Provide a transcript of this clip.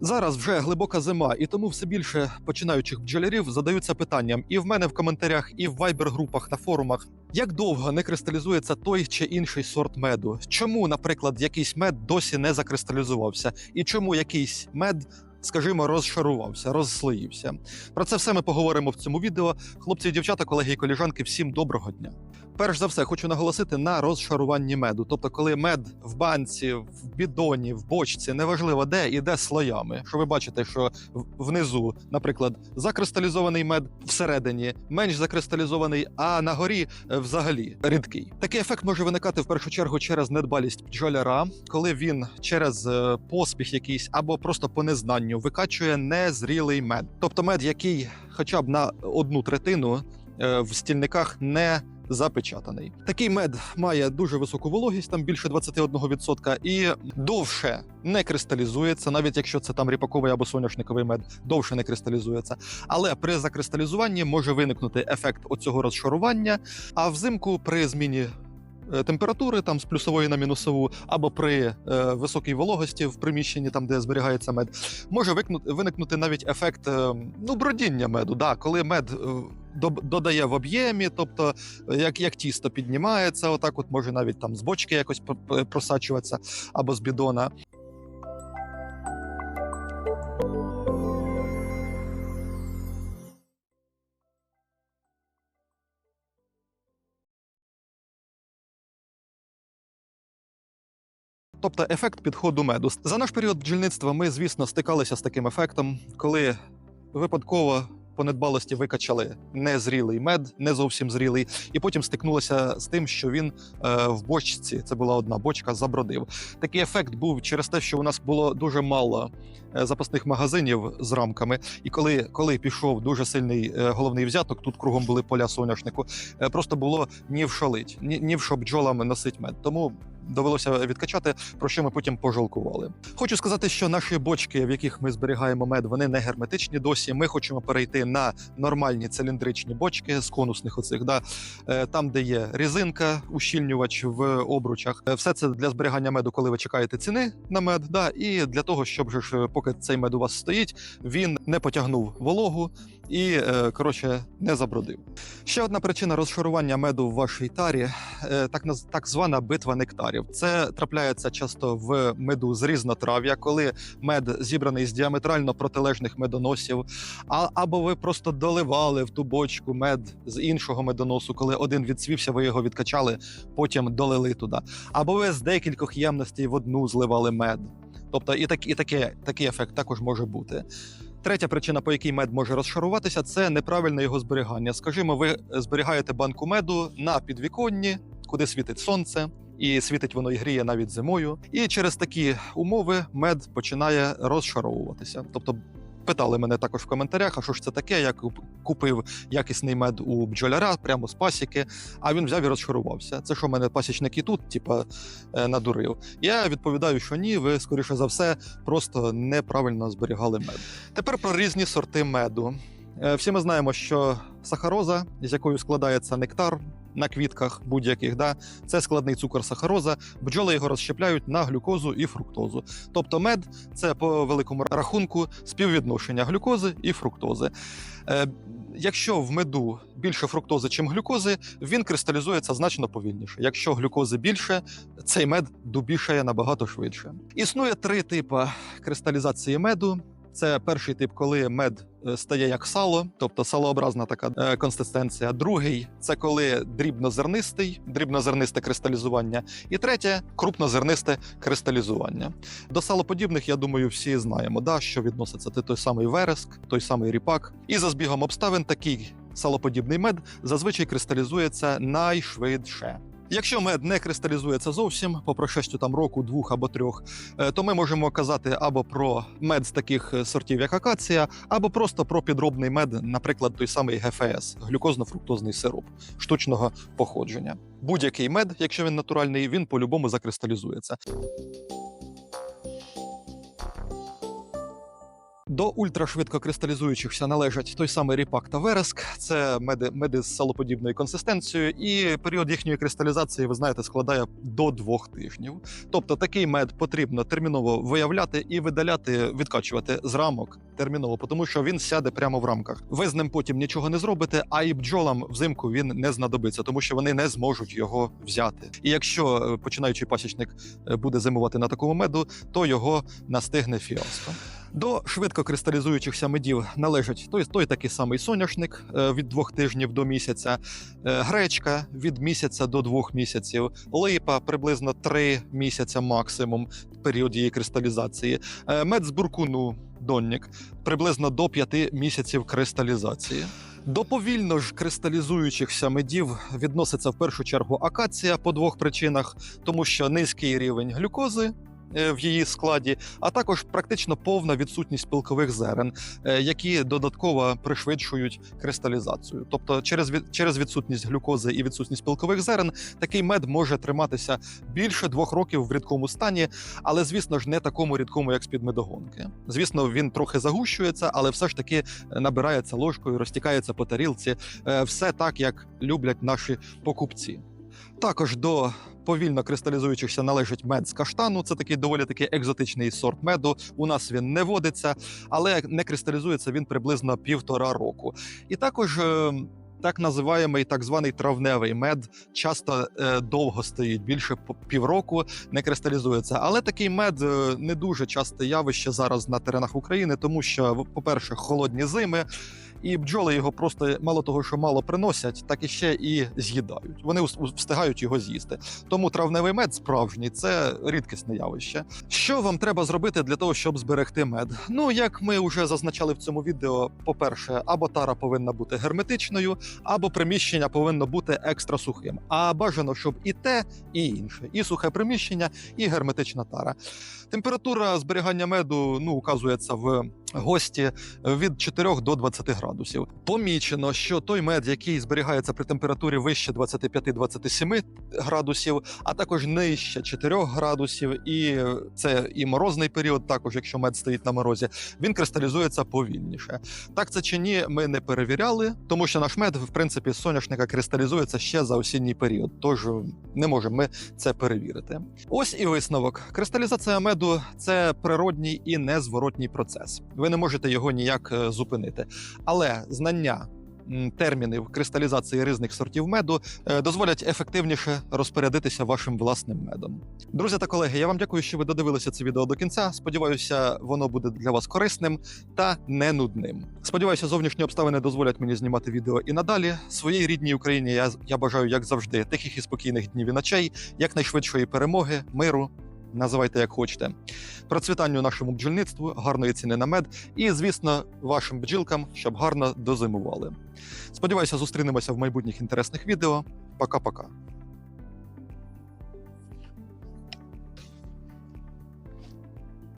Зараз вже глибока зима, і тому все більше починаючих бджолярів задаються питанням і в мене в коментарях, і в вайбер-групах на форумах. Як довго не кристалізується той чи інший сорт меду? Чому, наприклад, якийсь мед досі не закристалізувався? І чому якийсь мед, скажімо, розшарувався, розслоївся? Про це все ми поговоримо в цьому відео. Хлопці дівчата, колеги і коліжанки, всім доброго дня. Перш за все, хочу наголосити на розшаруванні меду. Тобто, коли мед в банці, в бідоні, в бочці, неважливо де, іде слоями. Що ви бачите, що внизу, наприклад, закристалізований мед всередині, менш закристалізований, а на горі е, взагалі рідкий. Такий ефект може виникати в першу чергу через недбалість бджоляра, коли він через е, поспіх якийсь або просто по незнанню викачує незрілий мед. Тобто мед, який хоча б на одну третину е, в стільниках не запечатаний. Такий мед має дуже високу вологість, там більше 21%, і довше не кристалізується, навіть якщо це там ріпаковий або соняшниковий мед, довше не кристалізується. Але при закристалізуванні може виникнути ефект оцього розшарування. А взимку при зміні е, температури там з плюсової на мінусову, або при е, високій вологості в приміщенні, там де зберігається мед, може виникнути навіть ефект е, ну, бродіння меду. Да, коли мед е, додає в об'ємі, тобто як, як тісто піднімається, отак от може навіть там з бочки якось просачуватися або з бідона. Тобто ефект підходу меду. За наш період бджільництва ми, звісно, стикалися з таким ефектом, коли випадково по недбалості викачали незрілий мед, не зовсім зрілий, і потім стикнулися з тим, що він е, в бочці, це була одна бочка, забродив. Такий ефект був через те, що у нас було дуже мало е, запасних магазинів з рамками. І коли, коли пішов дуже сильний е, головний взяток, тут кругом були поля соняшнику, просто було ні в що ні, ні в що бджолам носить мед. Тому довелося відкачати, про що ми потім пожалкували. Хочу сказати, що наші бочки, в яких ми зберігаємо мед, вони не герметичні досі. Ми хочемо перейти на нормальні циліндричні бочки з конусних оцих, да, е, там, де є резинка, ущільнювач в обручах. Е, Все це для зберігання меду, коли ви чекаєте ціни на мед, да, і для того, щоб ж, поки цей мед у вас стоїть, він не потягнув вологу і е, коротше не забродив. Ще одна причина розшарування меду в вашій тарі е, так наз- так звана битва нектарів. Це трапляється часто в меду з різнотрав'я, коли мед зібраний з діаметрально протилежних медоносів, а або ви просто доливали в ту бочку мед з іншого медоносу, коли один відсвівся, ви його відкачали, потім долили туди. Або ви з декількох ємностей в одну зливали мед. Тобто і, так, і таке, такий ефект також може бути. Третя причина, по якій мед може розшаруватися, це неправильне його зберігання. Скажімо, ви зберігаєте банку меду на підвіконні, куди світить сонце, і світить воно і гріє навіть зимою. І через такі умови мед починає розшаровуватися. Тобто. Питали мене також в коментарях, а що ж це таке? Я купив якісний мед у бджоляра прямо з пасіки, а він взяв і розшарувався. Це що мене пасічник і тут, типа, е, надурив. Я відповідаю, що ні, ви, скоріше за все, просто неправильно зберігали мед. Тепер про різні сорти меду. Е, Всі ми знаємо, що сахароза, з якою складається нектар на квітках будь-яких, да, це складний цукор сахароза. Бджоли його розщепляють на глюкозу і фруктозу. Тобто мед це по великому рахунку співвідношення глюкози і фруктози. Е, Якщо в меду більше фруктози, чим глюкози, він кристалізується значно повільніше. Якщо глюкози більше, цей мед дубішає набагато швидше. Існує три типи кристалізації меду. Це перший тип, коли мед е, стає як сало, тобто салообразна така е, консистенція. Другий це коли дрібнозернистий, дрібнозернисте кристалізування. І третє крупнозернисте кристалізування. До салоподібних, я думаю, всі знаємо, да, що відноситься це той самий вереск, той самий ріпак. І за збігом обставин такий салоподібний мед зазвичай кристалізується найшвидше. Якщо мед не кристалізується зовсім, по прошестю там року, двох або трьох, е, то ми можемо казати або про мед з таких е, сортів, як акація, або просто про підробний мед, наприклад, той самий ГФС глюкозно-фруктозний сироп штучного походження. Будь-який мед, якщо він натуральний, він по-любому закристалізується. До ультрашвидко кристалізуючихся належать той самий ріпак та вереск. Це меди, меди з салоподібною консистенцією, і період їхньої кристалізації, ви знаєте, складає до двох тижнів. Тобто такий мед потрібно терміново виявляти і видаляти, відкачувати з рамок терміново, тому що він сяде прямо в рамках. Ви з ним потім нічого не зробите, а і бджолам взимку він не знадобиться, тому що вони не зможуть його взяти. І якщо е, починаючий пасічник е, буде зимувати на такому меду, то його настигне фіаско. До швидко кристалізуючихся медів належать той, той такий самий соняшник е, від двох тижнів до місяця, е, гречка від місяця до двох місяців, липа приблизно три місяця максимум період її кристалізації, е, мед з буркуну донник приблизно до п'яти місяців кристалізації. До повільно ж кристалізуючихся медів відноситься в першу чергу акація по двох причинах, тому що низький рівень глюкози. Е, В її складі, а також практично повна відсутність пилкових зерен, е, які додатково пришвидшують кристалізацію. Тобто, через через відсутність глюкози і відсутність пилкових зерен, такий мед може триматися більше двох років в рідкому стані, але звісно ж не такому рідкому, як з-під медогонки. Звісно, він трохи загущується, але все ж таки е, набирається ложкою, розтікається по тарілці. Все так, як люблять наші покупці. Також до повільно кристалізуючихся належить мед з каштану. Це такий доволі такий екзотичний сорт меду. У нас він не водиться, але не кристалізується він приблизно півтора року. І також. е, Так називаємий так званий травневий мед часто е, довго стоїть, більше півроку не кристалізується. Але такий мед е, не дуже часте явище зараз на теренах України, тому що, по-перше, холодні зими, і бджоли його просто мало того, що мало приносять, так і ще і з'їдають. Вони встигають його з'їсти. Тому травневий мед справжній це рідкісне явище. Що вам треба зробити для того, щоб зберегти мед? Ну як ми вже зазначали в цьому відео, по-перше, або тара повинна бути герметичною, або приміщення повинно бути екстра сухим. А бажано, щоб і те, і інше, і сухе приміщення, і герметична тара. Температура зберігання меду ну указується в гості від 4 до 20 градусів. Помічено, що той мед, який зберігається при температурі вище 25-27 градусів, а також нижче 4 градусів, і це і морозний період, також якщо мед стоїть на морозі, він кристалізується повільніше. Так це чи ні, ми не перевіряли, тому що наш мед, в принципі, з соняшника кристалізується ще за осінній період, тож не можемо ми це перевірити. Ось і висновок. Кристалізація меду це природній і незворотній процес. Ви не можете його ніяк е, зупинити. Але знання. Термінів кристалізації різних сортів меду е, дозволять ефективніше розпорядитися вашим власним медом. Друзі та колеги, я вам дякую, що ви додивилися це відео до кінця. Сподіваюся, воно буде для вас корисним та не нудним. Сподіваюся, зовнішні обставини дозволять мені знімати відео і надалі. Своїй рідній Україні я, я бажаю, як завжди, тихих і спокійних днів і ночей, якнайшвидшої перемоги, миру. Називайте як хочете, процвітанню нашому бджільництву, гарної ціни на мед і, звісно, вашим бджілкам, щоб гарно дозимували. Сподіваюся, зустрінемося в майбутніх інтересних відео. Пока-пока.